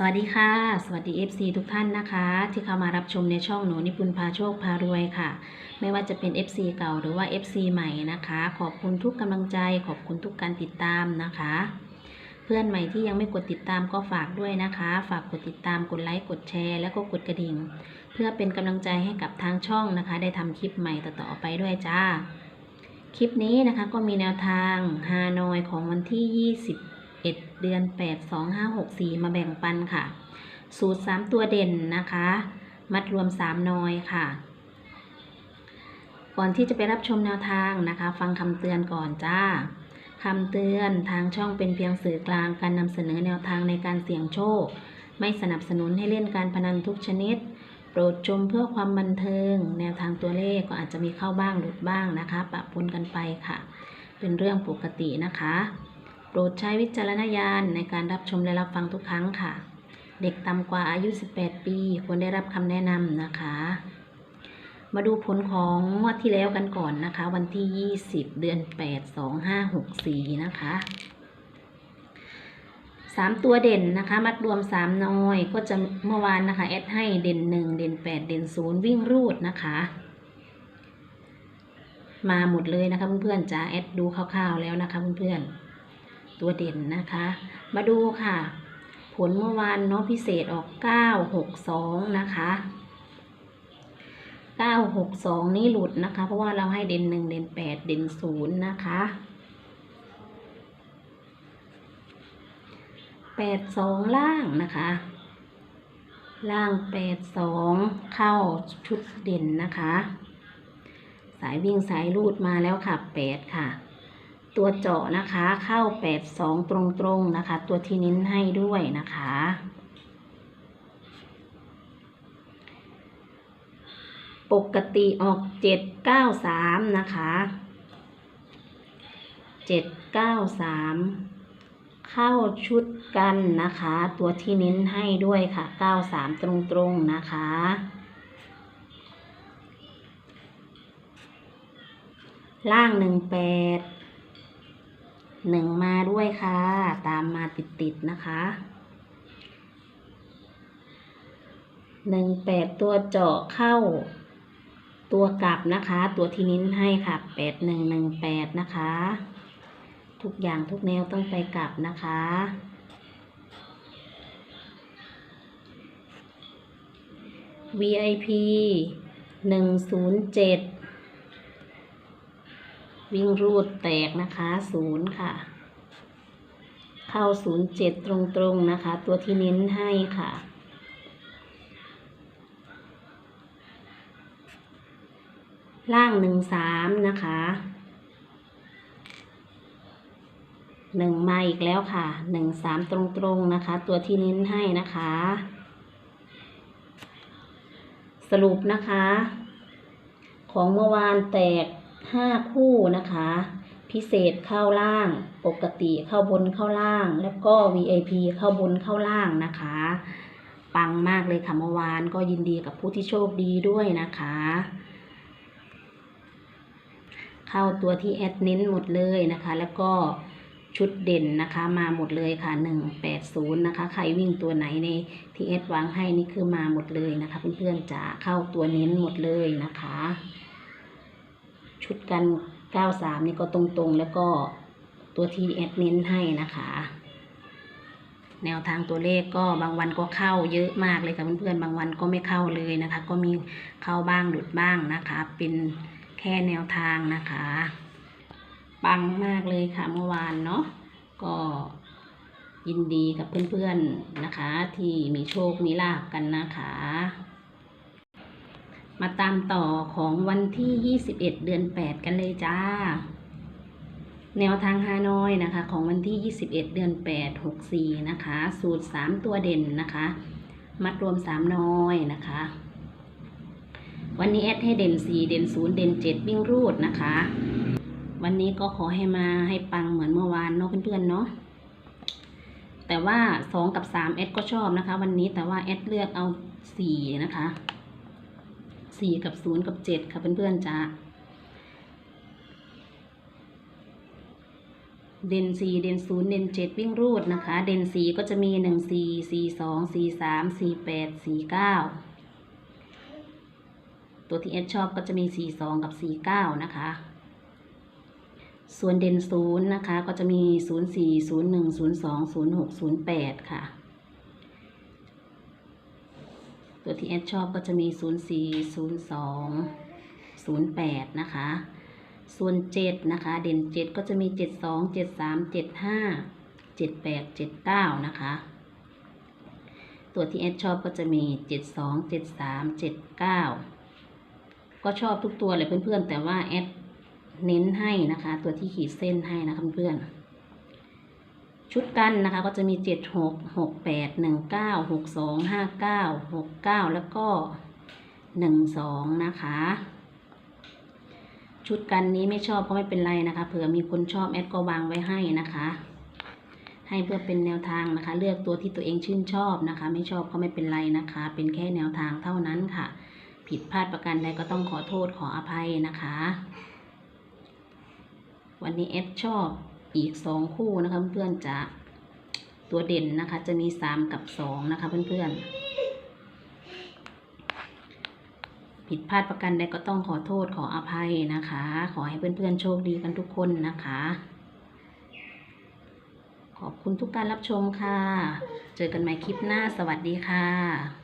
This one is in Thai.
สวัสดีค่ะ สวัสดี FC ทุกท่านนะคะ ที่เข้ามารับชมในช่องหนูนิพุนพาโชคพารวยค่ะ ไม่ว่าจะเป็น FC เก่าหรือว่า FC ใหม่นะคะ ขอบคุณทุกกำลังใจขอบคุณทุกการติดตามนะคะ เพื่อนใหม่ที่ยังไม่กดติดตามก็ฝากด้วยนะคะ ฝากกดติดตามกดไลค์กดแชร์แล้วก็กดกระดิ่ง เพื่อเป็นกำลังใจให้กับทางช่องนะคะ ได้ทำคลิปใหม่ต่อๆไปด้วยจ้าคลิปนี้นะคะก็มีแนวทางฮานอยของวันที่ 21เดือน 8 2 5 6 4 มาแบ่งปันค่ะ สูตร 3 ตัวเด่นนะคะ มัดรวม 3นอยค่ะ ก่อนที่จะไปรับชมแนวทางนะคะ ฟังคำเตือนก่อนจ้าคำเตือนทางช่องเป็นเพียงสื่อกลางการนำเสนอแนวทางในการเสี่ยงโชค ไม่สนับสนุนให้เล่นการพนันทุกชนิด โปรดชมเพื่อความบันเทิง แนวทางตัวเลขก็อาจจะมีเข้าบ้างหลุดบ้างนะคะ ปะปนกันไปค่ะ เป็นเรื่องปกตินะคะ โปรดใช้วิจารณญาณในการรับชมและรับฟังทุกครั้งค่ะ เด็กต่ำกว่าอายุ 18 ปี ควรได้รับคำแนะนำนะคะ มาดูผลของงวดที่แล้วกันก่อนนะคะ วันที่ 20 เดือน 8 2564 นะคะสามตัวเด่นนะคะ มัดรวม3น้อย ก็จะเมื่อวานนะคะแอดให้เด่น1เด่น8เด่น0วิ่งรูดนะคะ มาหมดเลยนะคะเพื่อนๆจ้าแอดดูคร่าวๆแล้วนะคะเพื่อนๆ ตัวเด่นนะคะ มาดูค่ะ ผลเมื่อวานเนาะพิเศษออก 962 นะคะ 962 นี้หลุดนะคะ เพราะว่าเราให้เด่น 1 เด่น 8 เด่น 0 นะคะ82ล่างนะคะ ล่าง82เข้าชุดเด่นนะคะ สายวิ่งสายรูดมาแล้วค่ะ8ค่ะ ตัวเจาะนะคะ เข้า82ตรงๆนะคะ ตัวที่นิ้นให้ด้วยนะคะ ปกติออก793นะคะ793เก้าสามเข้าชุดกันนะคะ ตัวที่นิ้นให้ด้วยค่ะ93ตรงๆนะคะล่างหนึ่งแปด หนึ่งมาด้วยค่ะ ตามมาติดๆนะคะหนึ่งแปดตัวเจาะเข้า ตัวกลับนะคะ ตัวที่นิ้นให้ค่ะแปดหนึ่งหนึ่งแปดนะคะ ทุกอย่างทุกแนวต้องไปกลับนะคะ VIP หนึ่งศูนย์เจ็ด วิ่งรูดแตกนะคะศูนย์ค่ะ เข้าศูนย์เจ็ดตรงๆนะคะ ตัวที่เน้นให้ค่ะล่างหนึ่งสามนะคะหนึ่งมาอีกแล้วค่ะหนึ่งสามตรงๆนะคะ ตัวที่เน้นให้นะคะ สรุปนะคะ ของเมื่อวานแตก ห้าคู่นะคะ พิเศษเข้าล่าง ปกติเข้าบนเข้าล่าง แล้วก็ VIP เข้าบนเข้าล่างนะคะ ปังมากเลยค่ะเมื่อวานก็ยินดีกับผู้ที่โชคดีด้วยนะคะ เข้าตัวที่แอดเน้นหมดเลยนะคะ แล้วก็ชุดเด่นนะคะมาหมดเลยค่ะ 180 นะคะ ใครวิ่งตัวไหนในที่แอดวางให้นี่คือมาหมดเลยนะคะเพื่อนๆจะเข้าตัวเน้นหมดเลยนะคะ ชุดกัน 93 นี่ก็ตรงๆ แล้วก็ตัวที่แอดเน้นให้นะคะ แนวทางตัวเลขก็บางวันก็เข้าเยอะมากเลยค่ะเพื่อนๆ บางวันก็ไม่เข้าเลยนะคะ ก็มีเข้าบ้างหลุดบ้างนะคะ เป็นแค่แนวทางนะคะปังมากเลยค่ะเมื่อวานเนาะก็ยินดีกับเพื่อนๆนะคะ ที่มีโชคมีลาบกันนะคะ มาตามต่อของวันที่ 21 เดือน 8 กันเลยจ้า แนวทางฮานอยนะคะ ของวันที่ 21 เดือน 8 64 นะคะ สูตร 3 ตัวเด่นนะคะ มัดรวม 3 น้อยนะคะ วันนี้แอดให้เด่น 4 เด่น 0 เด่น 7 วิ่งรูดนะคะ วันนี้ก็ขอให้มาให้ปังเหมือนเมื่อวานเนาะเพื่อนๆเนาะแต่ว่า 2 กับ 3 แอดก็ชอบนะคะ วันนี้แต่ว่าแอดเลือกเอา 4 นะคะ สี่กับศูนย์กับเจ็ดค่ะเพื่อนๆจ้าเด่นสี่เด่นศูนย์เด่นเจ็ดวิ่งรูดนะคะ เด่นสี่ก็จะมีหนึ่งสี่สี่สองสี่สามสี่แปดสี่เก้าตัวที่เอสชอบก็จะมีสี่สองกับสี่เก้านะคะ ส่วนเด่นศูนย์นะคะก็จะมีศูนย์สี่ศูนย์หนึ่งศูนย์สองศูนย์หกศูนย์แปดค่ะ ตัวที่เอสชอบก็จะมีศูนย์สี่ศูนย์สองศูนย์แปดนะคะ ส่วนเจ็ดนะคะ เด่นเจ็ดก็จะมีเจ็ดสองเจ็ดสามเจ็ดห้าเจ็ดแปดเจ็ดเก้านะคะ ตัวที่เอสชอบก็จะมีเจ็ดสองเจ็ดสามเจ็ดเก้าก็ชอบทุกตัวเลยเพื่อนๆ แต่ว่าแอดเน้นให้นะคะ ตัวที่ขีดเส้นให้นะคะเพื่อนๆ ชุดกันนะคะก็จะมีเจ็ดหกหกแปดหนึ่งเก้าหกสองห้าเก้าหกเก้าแล้วก็หนึ่งสองนะคะ ชุดกันนี้ไม่ชอบก็ไม่เป็นไรนะคะ เผื่อมีคนชอบแอดก็วางไว้ให้นะคะ ให้เพื่อเป็นแนวทางนะคะ เลือกตัวที่ตัวเองชื่นชอบนะคะ ไม่ชอบก็ไม่เป็นไรนะคะ เป็นแค่แนวทางเท่านั้นค่ะ ผิดพลาดประการใดก็ต้องขอโทษขออภัยนะคะ วันนี้แอดชอบ อีกสองคู่นะคะเพื่อนๆจะตัวเด่นนะคะ จะมีสามกับสองนะคะ เพื่อนๆผิดพลาดประกันใดก็ต้องขอโทษขออภัยนะคะ ขอให้เพื่อนๆโชคดีกันทุกคนนะคะ ขอบคุณทุกการรับชมค่ะ เจอกันใหม่คลิปหน้าสวัสดีค่ะ